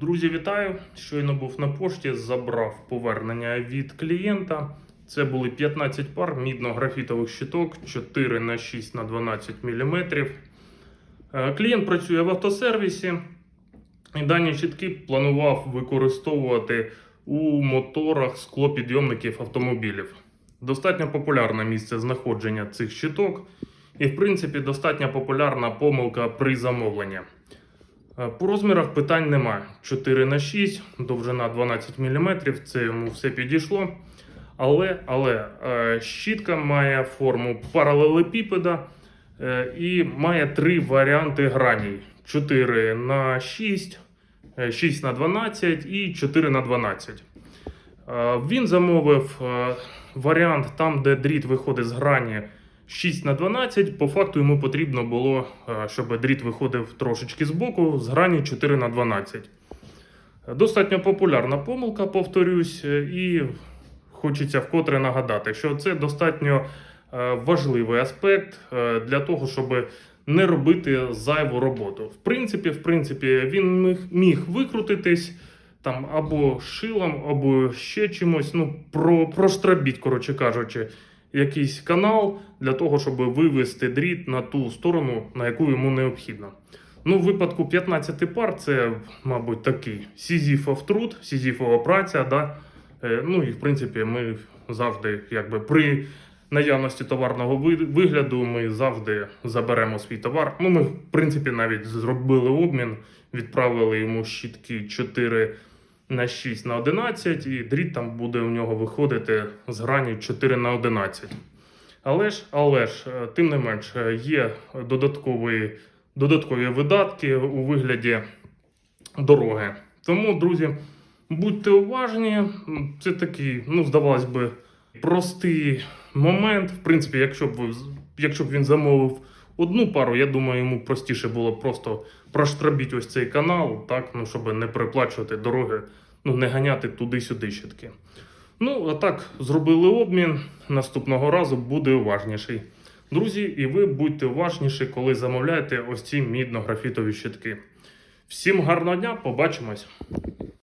Друзі, вітаю! Щойно був на пошті, забрав повернення від клієнта. Це були 15 пар мідно-графітових щиток 4 на 6 на 12 мм. Клієнт працює в автосервісі, і дані щитки планував використовувати у моторах склопідйомників автомобілів. Достатньо популярне місце знаходження цих щиток, і, в принципі, достатньо популярна помилка при замовленні. Е, По розмірах питань немає. 4 на 6, довжина 12 мм, це йому все підійшло. Але, але е, щітка має форму паралелепіпеда е, і має три варіанти граней: 4 на 6, е, 6 на 12 і 4 на 12. Е, Він замовив варіант там, де дріт виходить з грані 6 на 12. По факту йому потрібно було, е, щоб дріт виходив трошечки збоку, з грані 4 на 12. Е, Достатньо популярна помилка, повторюсь, е, і хочеться вкотре нагадати, що це достатньо е, важливий аспект для того, щоб не робити зайву роботу. В принципі, в принципі, він міг, викрутитись там або шилом, або ще чимось. Ну, про, проштрабіть, коротше кажучи, якийсь канал для того, щоб вивести дріт на ту сторону, на яку йому необхідно. Ну, в випадку 15 пар це, мабуть, такий сізіфов труд, сізіфова праця. Да? Е, Ну і в принципі, ми завжди, якби при наявності товарного вигляду, ми завжди заберемо свій товар. Ну, ми, в принципі, навіть зробили обмін, відправили йому щітки 4 на 6 на 11, і дріт там буде у нього виходити з грані 4 на 11. Але ж, але ж, е, тим не менш, е, є додаткові, додаткові видатки у вигляді дороги. Тому, друзі, будьте уважні. Це такий, ну, здавалось би, простий момент. В принципі, якщо б, ви якщо б він замовив одну пару, я думаю, йому простіше було просто проштрабіть ось цей канал, так, ну, щоб не переплачувати дороги, ну, не ганяти туди-сюди щитки. Ну, а так, зробили обмін. Наступного разу буде уважніший. Друзі, і ви будьте уважніші, коли замовляєте ось ці мідно-графітові щитки. Всім гарного дня, побачимось!